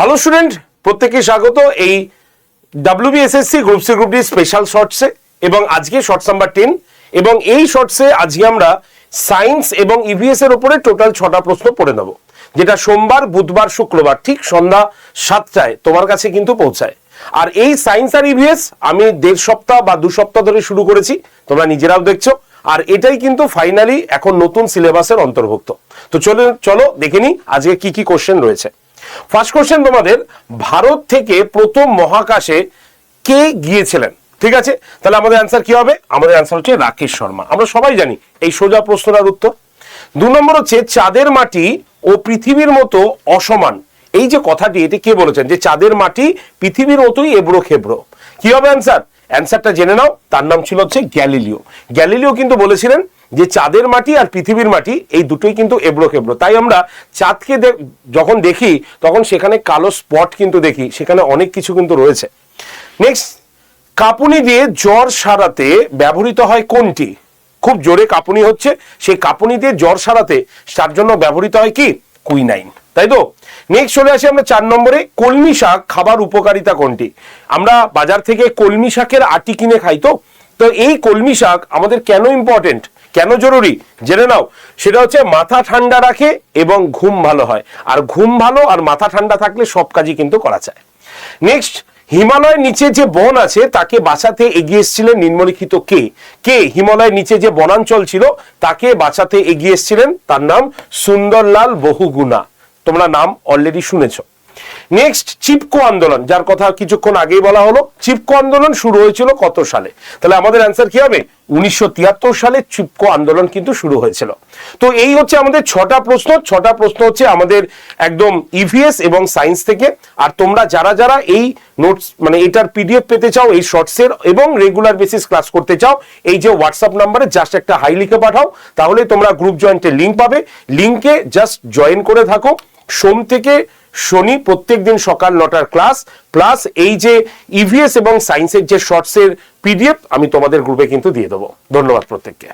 Hello student প্রত্যেককে স্বাগত এই WBSSC group C group D special শর্টসে এবং আজকে শর্টস নাম্বার টেন এবং এই শর্টসে আজকে আমরা সায়েন্স এবং ইভিএস এর উপরে টোটাল ছটা প্রশ্ন পড়ে নেব, যেটা সোমবার, বুধবার, শুক্রবার, ঠিক সন্ধ্যা সাতটায় তোমার কাছে কিন্তু পৌঁছায়। আর এই সায়েন্স আর ইভিএস আমি দেড় সপ্তাহ বা দু সপ্তাহ ধরে শুরু করেছি, তোমরা নিজেরাও দেখছ। আর এটাই কিন্তু ফাইনালি এখন নতুন সিলেবাসের অন্তর্ভুক্ত। তো চলো চলো দেখে নিই আজকে কি কি কোশ্চেন রয়েছে। ফার্স্ট কোশ্চেন তোমাদের, ভারত থেকে প্রথম মহাকাশে কে গিয়েছিলেন? ঠিক আছে? তাহলে আমাদের অ্যান্সার কি হবে? আমাদের অ্যান্সার হচ্ছে রাকেশ শর্মা। আমরা সবাই জানি এই সোজা প্রশ্নটার উত্তর। দু নম্বর হচ্ছে, চাঁদের মাটি ও পৃথিবীর মতো অসমান। এই যে কথাটি, এটি কে বলেছেন? যে চাঁদের মাটি পৃথিবীর মতোই এবড়ো খেবড়ো। কি হবে অ্যান্সার অ্যান্সারটা জেনে নাও। তার নাম ছিল হচ্ছে গ্যালিলিও। গ্যালিলিও কিন্তু বলেছিলেন যে চাঁদের মাটি আর পৃথিবীর মাটি, এই দুটোই কিন্তু এবড়ো খেবড়ো। তাই আমরা চাঁদকে যখন দেখি, তখন সেখানে কালো স্পট কিন্তু দেখি, সেখানে অনেক কিছু কিন্তু রয়েছে। নেক্সট কাঁপুনি দিয়ে জ্বর সারাতে ব্যবহৃত হয় কোনটি? খুব জোরে কাঁপুনি হচ্ছে, সেই কাঁপুনি দিয়ে জ্বর সারাতে তার জন্য ব্যবহৃত হয় কি? কুইনাইন। তাই তো? নেক্সট চলে আসি আমরা চার নম্বরে, কলমি শাক খাবার উপকারিতা কোনটি? আমরা বাজার থেকে কলমি শাকের আটি কিনে খাই তো? তো এই কলমি শাক আমাদের কেন ইম্পর্টেন্ট কেন জরুরি? জেনে নাও। সেটা হচ্ছে মাথা ঠান্ডা রাখে এবং ঘুম ভালো হয়। আর ঘুম ভালো আর মাথা ঠান্ডা থাকলে সব কাজই কিন্তু করা যায়। নেক্সট হিমালয়ের নিচে যে বন আছে, তাকে বাঁচাতে এগিয়ে এসেছিলেন নিম্নলিখিত কে? কে হিমালয়ের নিচে যে বনাঞ্চল ছিল, তাকে বাঁচাতে এগিয়ে এসেছিলেন তার নাম সুন্দরলাল বহুগুণা। তোমরা নাম অলরেডি শুনেছো। নেক্সট চিপকো আন্দোলন যার কথা কিছুক্ষণ আগেই বলা হলো। চিপকো আন্দোলন শুরু হয়েছিল কত সালে? তাহলে আমাদের অ্যান্সার কি হবে? উনিশশো তিয়াত্তর সালে চিপকো আন্দোলন কিন্তু শুরু হয়েছিল। তো এই হচ্ছে আমাদের ছটা প্রশ্ন। ছটা প্রশ্ন হচ্ছে আমাদের একদম ইভিএস এবং সায়েন্স থেকে। আর তোমরা যারা যারা এই নোটস মানে এটার পিডিএফ পেতে চাও, এই শর্টসের এবং রেগুলার বেসিস ক্লাস করতে চাও, এই যে হোয়াটসঅ্যাপ নাম্বারে জাস্ট একটা হাই লিখে পাঠাও। তাহলে তোমরা গ্রুপ জয়েন্টের লিঙ্ক পাবে। লিঙ্কে জাস্ট জয়েন করে থাকো। সোম থেকে শনি প্রত্যেক দিন সকাল নটার ক্লাস প্লাস এই যে ইভিএস এবং সায়েন্সের যে শর্টসের পিডিএফ আমি তোমাদের গ্রুপে কিন্তু দিয়ে দেবো। ধন্যবাদ প্রত্যেককে।